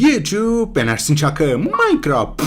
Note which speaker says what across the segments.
Speaker 1: YouTube ben Ersin Çakı Minecraft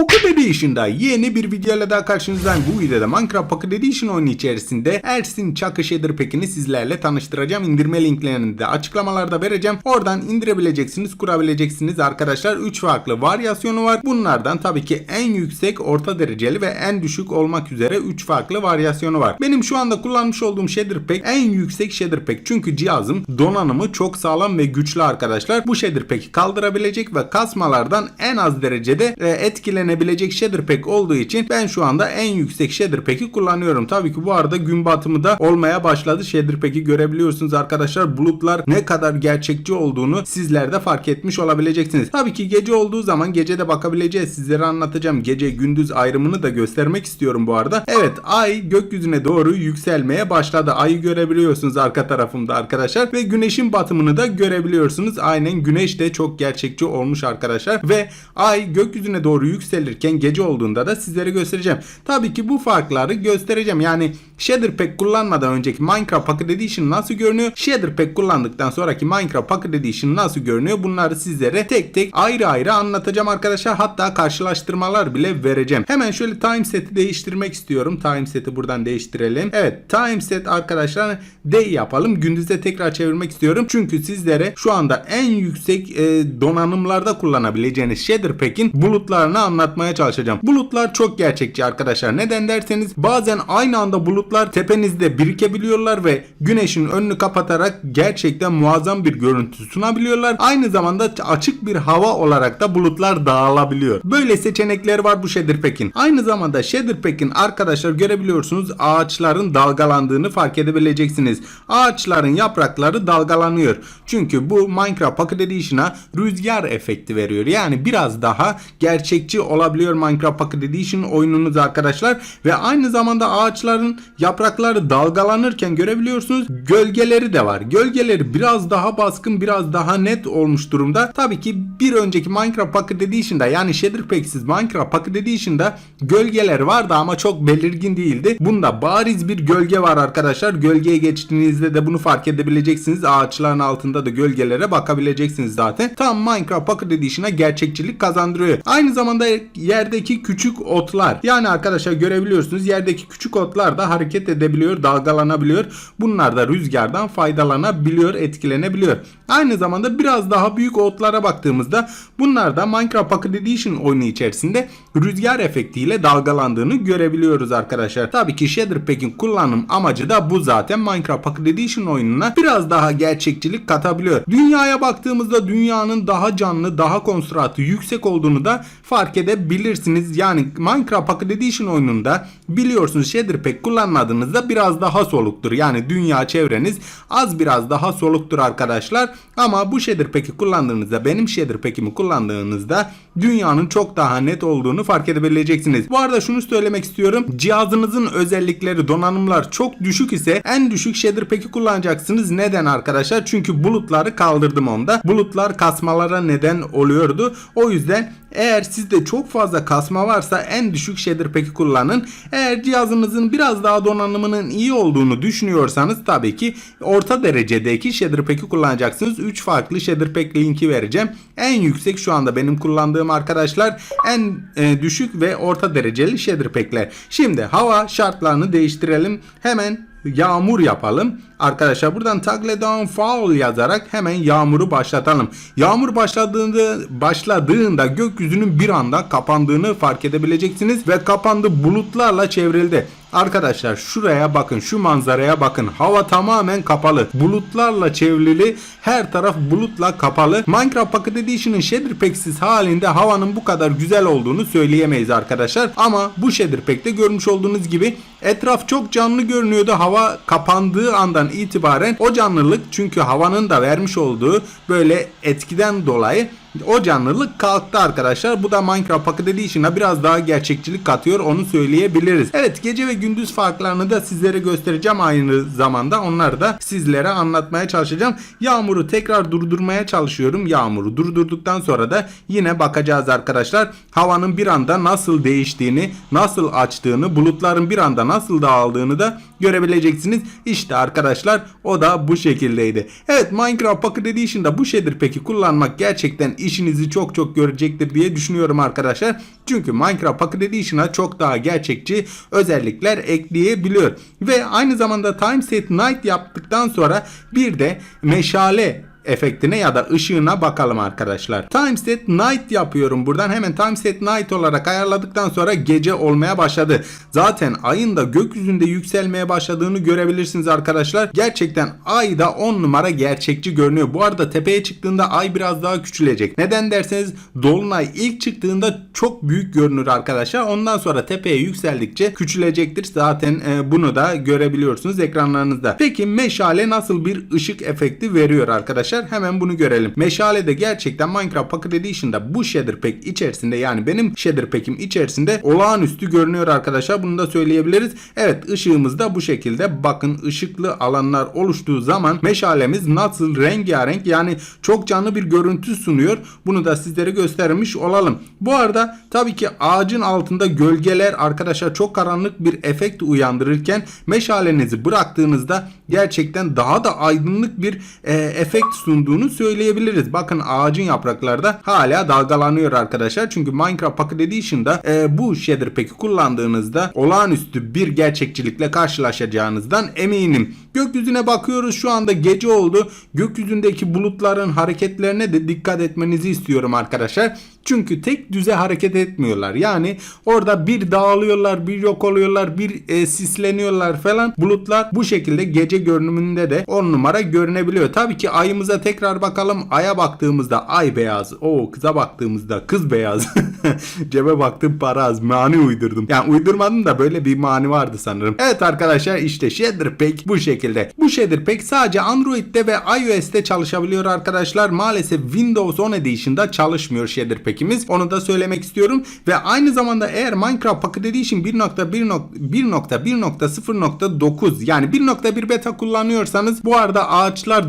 Speaker 1: Pocket Edition'da yeni bir videoyla daha karşınızdayım. Bu videoda Minecraft Pocket Edition oyunu içerisinde Ersin Çakı Shader Pack'ini sizlerle tanıştıracağım. İndirme linklerini de açıklamalarda vereceğim. Oradan indirebileceksiniz, kurabileceksiniz arkadaşlar. 3 farklı varyasyonu var. Bunlardan tabii ki en yüksek, orta dereceli ve en düşük olmak üzere 3 farklı varyasyonu var. Benim şu anda kullanmış olduğum Shader Pack en yüksek Shader Pack. Çünkü cihazım donanımı çok sağlam ve güçlü arkadaşlar. Bu Shader Pack'i kaldırabilecek ve kasmalardan en az derecede e, etkilenebilecek Shader Pack olduğu için ben şu anda en yüksek Shader Pack'i kullanıyorum. Tabii ki bu arada gün batımı da olmaya başladı. Shader Pack'i görebiliyorsunuz arkadaşlar. Bulutlar ne kadar gerçekçi olduğunu sizler de fark etmiş olabileceksiniz. Tabii ki gece olduğu zaman gece de bakabileceğiz. Sizlere anlatacağım. Gece gündüz ayrımını da göstermek istiyorum bu arada. Evet ay gökyüzüne doğru yükselmeye başladı. Ayı görebiliyorsunuz arka tarafımda arkadaşlar ve güneşin batımını da görebiliyorsunuz. Aynen güneş de çok gerçekçi olmuş arkadaşlar ve ay gökyüzüne doğru yükselirken gece olduğunda da sizlere göstereceğim. Tabii ki bu farkları göstereceğim. Yani Shader Pack kullanmadan önceki Minecraft Pocket Edition nasıl görünüyor? Shader Pack kullandıktan sonraki Minecraft Pocket Edition nasıl görünüyor? Bunları sizlere tek tek ayrı ayrı anlatacağım arkadaşlar. Hatta karşılaştırmalar bile vereceğim. Hemen şöyle time set'i değiştirmek istiyorum. Time set'i buradan değiştirelim. Evet time set arkadaşlar day yapalım. Gündüze tekrar çevirmek istiyorum. Çünkü sizlere şu anda en yüksek e, donanımlarda kullanabileceğiniz Shader Pack'in bulutlarını anlatmaya çalışacağım. Bulutlar çok gerçekçi arkadaşlar. Neden derseniz bazen aynı anda bulutlar tepenizde birikebiliyorlar ve güneşin önünü kapatarak gerçekten muazzam bir görüntü sunabiliyorlar. Aynı zamanda açık bir hava olarak da bulutlar dağılabiliyor. Böyle seçenekler var bu Shader Pack'in. Aynı zamanda Shader Pack'in arkadaşlar görebiliyorsunuz ağaçların dalgalandığını fark edebileceksiniz. Ağaçların yaprakları dalgalanıyor. Çünkü bu Minecraft Pocket Edition'a rüzgar efekti veriyor. Yani biraz daha gerçekçi olabiliyor Minecraft Pocket Edition oyununuz arkadaşlar. Ve aynı zamanda ağaçların yaprakları dalgalanırken görebiliyorsunuz gölgeleri de var. Gölgeleri biraz daha baskın biraz daha net olmuş durumda. Tabii ki bir önceki Minecraft Pocket Edition'da yani Shader Minecraft Pocket Edition'da gölgeler vardı ama çok belirgin değildi. Bunda bariz bir gölge var arkadaşlar. Gölgeye geçtiğinizde de bunu fark edebileceksiniz. Ağaçların altında da gölgelere bakabileceksiniz zaten. Tam Minecraft Pocket Edition'a gerçekçilik kazandırıyor. Aynı zamanda yerdeki küçük otlar. Yani arkadaşlar görebiliyorsunuz yerdeki küçük otlar da hareket edebiliyor, dalgalanabiliyor. Bunlar da rüzgardan faydalanabiliyor, etkilenebiliyor. Aynı zamanda biraz daha büyük otlara baktığımızda bunlar da Minecraft Pocket Edition oyunu içerisinde rüzgar efektiyle dalgalandığını görebiliyoruz arkadaşlar. Tabii ki Shader Pack'in kullanım amacı da bu zaten Minecraft Pocket Edition oyununa biraz daha gerçekçilik katabiliyor. Dünyaya baktığımızda dünyanın daha canlı, daha konstratı yüksek olduğunu da fark edebilirsiniz. Yani Minecraft Pocket Edition oyununda biliyorsunuz Shader Pack kullanmadığınızda biraz daha soluktur. Yani dünya çevreniz az biraz daha soluktur arkadaşlar. Ama bu Shader Pack'i kullandığınızda benim Shader Pack'imi kullandığınızda dünyanın çok daha net olduğunu fark edebileceksiniz. Bu arada şunu söylemek istiyorum. Cihazınızın özellikleri, donanımlar çok düşük ise en düşük Shader Pack'i kullanacaksınız. Neden arkadaşlar? Çünkü bulutları kaldırdım onda. Bulutlar kasmalara neden oluyordu. O yüzden eğer sizde çok fazla kasma varsa en düşük Shader Pack'i kullanın. Eğer cihazınızın biraz daha donanımının iyi olduğunu düşünüyorsanız tabii ki orta derecedeki Shader Pack'i kullanacaksınız. 3 farklı Shader Pack linki vereceğim. En yüksek şu anda benim kullandığım arkadaşlar en e, düşük ve orta dereceli Shader Pack'ler. Şimdi hava şartlarını değiştirelim. Hemen yağmur yapalım. Arkadaşlar buradan toggle down fall yazarak hemen yağmuru başlatalım. Yağmur başladığında başladığında gökyüzünün bir anda kapandığını fark edebileceksiniz ve kapandı bulutlarla çevrildi. Arkadaşlar şuraya bakın şu manzaraya bakın. Hava tamamen kapalı. Bulutlarla çevrili her taraf bulutla kapalı. Minecraft Pocket Edition'ın Shader Pack'siz halinde havanın bu kadar güzel olduğunu söyleyemeyiz arkadaşlar. Ama bu Shader Pack'te görmüş olduğunuz gibi etraf çok canlı görünüyordu. Hava kapandığı andan itibaren o canlılık çünkü havanın da vermiş olduğu böyle etkiden dolayı o canlılık kalktı arkadaşlar. Bu da Minecraft Pocket Edition'a biraz daha gerçekçilik katıyor onu söyleyebiliriz. Evet gece ve gündüz farklarını da sizlere göstereceğim aynı zamanda. Onları da sizlere anlatmaya çalışacağım. Yağmuru tekrar durdurmaya çalışıyorum. Yağmuru durdurduktan sonra da yine bakacağız arkadaşlar. Havanın bir anda nasıl değiştiğini, nasıl açtığını, bulutların bir anda nasıl dağıldığını da görebileceksiniz. İşte arkadaşlar o da bu şekildeydi. Evet Minecraft Pocket Edition'da bu şeydir peki kullanmak gerçekten işinizi çok çok görecektir diye düşünüyorum arkadaşlar. Çünkü Minecraft Pocket Edition'a çok daha gerçekçi özellikler ekleyebiliyor. Ve aynı zamanda Time Set Night yaptıktan sonra bir de meşale efektine ya da ışığına bakalım arkadaşlar. Timeset Night yapıyorum buradan. Hemen Timeset Night olarak ayarladıktan sonra gece olmaya başladı. Zaten ayın da gökyüzünde yükselmeye başladığını görebilirsiniz arkadaşlar. Gerçekten ay da 10 numara gerçekçi görünüyor. Bu arada tepeye çıktığında ay biraz daha küçülecek. Neden derseniz dolunay ilk çıktığında çok büyük görünür arkadaşlar. Ondan sonra tepeye yükseldikçe küçülecektir. Zaten e, bunu da görebiliyorsunuz ekranlarınızda. Peki meşale nasıl bir ışık efekti veriyor arkadaşlar? Hemen bunu görelim. Meşale de gerçekten Minecraft Pocket Edition'da bu shader pack içerisinde yani benim shader pack'im içerisinde olağanüstü görünüyor arkadaşlar. Bunu da söyleyebiliriz. Evet ışığımız da bu şekilde. Bakın ışıklı alanlar oluştuğu zaman meşalemiz nasıl rengarenk yani çok canlı bir görüntü sunuyor. Bunu da sizlere göstermiş olalım. Bu arada tabii ki ağacın altında gölgeler arkadaşlar çok karanlık bir efekt uyandırırken meşalenizi bıraktığınızda gerçekten daha da aydınlık bir e, efekt sunduğunu söyleyebiliriz. Bakın ağacın yaprakları da hala dalgalanıyor arkadaşlar. Çünkü Minecraft Pocket Edition'da e, bu shader pack'i kullandığınızda olağanüstü bir gerçekçilikle karşılaşacağınızdan eminim. Gökyüzüne bakıyoruz şu anda gece oldu. Gökyüzündeki bulutların hareketlerine de dikkat etmenizi istiyorum arkadaşlar. Çünkü tek düze hareket etmiyorlar. Yani orada bir dağılıyorlar, bir yok oluyorlar, bir e, sisleniyorlar falan. Bulutlar bu şekilde gece görünümünde de 10 numara görünebiliyor. Tabii ki ayımıza tekrar bakalım. Aya baktığımızda ay beyaz. O kıza baktığımızda kız beyaz. Cebe baktım para az. Mani uydurdum. Yani uydurmadım da böyle bir mani vardı sanırım. Evet arkadaşlar işte Shader Pack bu şekilde. Bu Shader Pack sadece Android'de ve iOS'te çalışabiliyor arkadaşlar. Maalesef Windows 10 Edition'da çalışmıyor Shader Pack'imiz. Onu da söylemek istiyorum. Ve aynı zamanda eğer Minecraft Pocket Edition 1.1.1.0.9 yani 1.1 beta kullanıyorsanız bu arada ağaçlar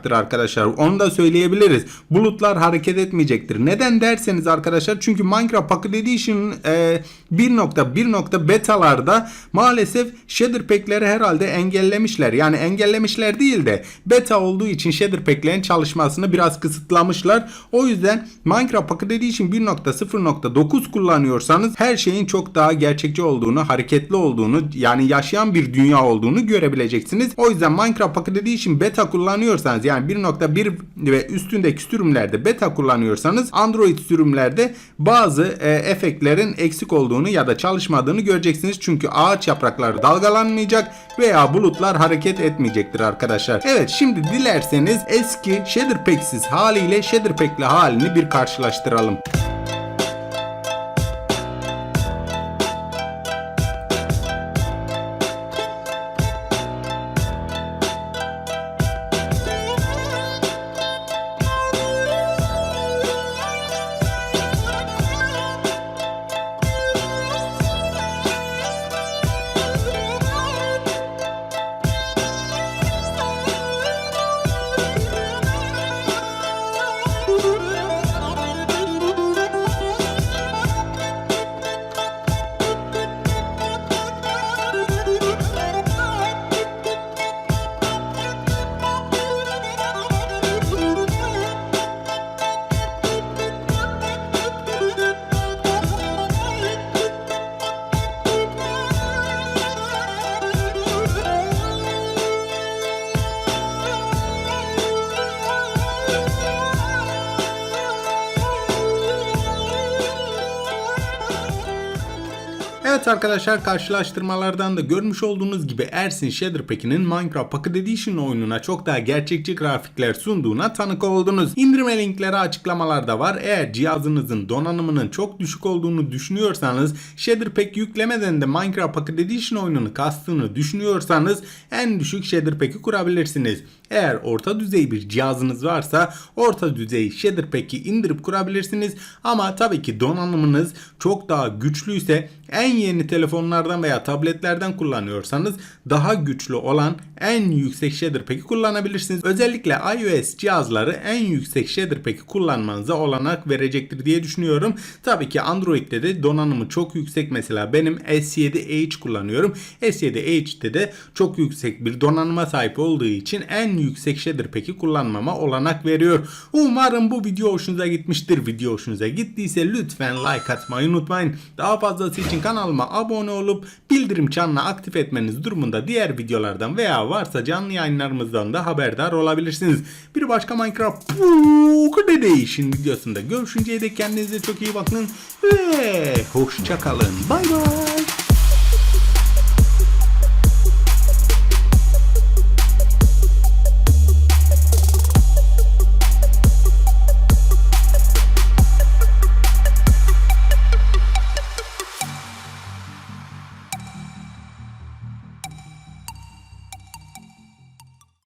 Speaker 1: dalgalanmayacaktır arkadaşlar. Onu da söyleyebiliriz. Bulutlar hareket etmeyecektir. Neden derseniz arkadaşlar çünkü Minecraft Pocket Edition e, 1.1. betalarda maalesef shader pack'leri herhalde engellemişler. Yani engellemişler değil de beta olduğu için shader pack'lerin çalışmasını biraz kısıtlamışlar. O yüzden Minecraft Pocket Edition 1.0.9 kullanıyorsanız her şeyin çok daha gerçekçi olduğunu, hareketli olduğunu yani yaşayan bir dünya olduğunu görebileceksiniz. O yüzden Minecraft Pocket Edition beta kullanıyorsanız yani 1.1 ve üstündeki sürümlerde beta kullanıyorsanız Android sürümlerde bazı e, efektlerin eksik olduğunu ya da çalışmadığını göreceksiniz. Çünkü ağaç yaprakları dalgalanmayacak veya bulutlar hareket etmeyecektir arkadaşlar. Evet şimdi dilerseniz eski shader pack'siz haliyle shader pack'li halini bir karşılaştıralım. Evet arkadaşlar karşılaştırmalardan da görmüş olduğunuz gibi Ersin Shaderpack'inin Minecraft Pocket Edition oyununa çok daha gerçekçi grafikler sunduğuna tanık oldunuz. İndirme linkleri açıklamalarda var. Eğer cihazınızın donanımının çok düşük olduğunu düşünüyorsanız Shaderpack yüklemeden de Minecraft Pocket Edition oyununu kastığını düşünüyorsanız en düşük Shaderpack'i kurabilirsiniz. Eğer orta düzey bir cihazınız varsa orta düzey Shaderpack'i indirip kurabilirsiniz. Ama tabii ki donanımınız çok daha güçlüyse en yeni telefonlardan veya tabletlerden kullanıyorsanız daha güçlü olan en yüksek Shaderpack'i kullanabilirsiniz. Özellikle iOS cihazları en yüksek Shaderpack'i kullanmanıza olanak verecektir diye düşünüyorum. Tabii ki Android'de de donanımı çok yüksek. Mesela benim S7H kullanıyorum. S7H'te de çok yüksek bir donanıma sahip olduğu için en yüksek Shaderpack'i kullanmama olanak veriyor. Umarım bu video hoşunuza gitmiştir. Video hoşunuza gittiyse lütfen like atmayı unutmayın. Daha fazlası kanalıma abone olup bildirim çanını aktif etmeniz durumunda diğer videolardan veya varsa canlı yayınlarımızdan da haberdar olabilirsiniz. Bir başka Minecraft Pocket Edition videosunda görüşünceye dek kendinize çok iyi bakın ve hoşçakalın. Bay bay.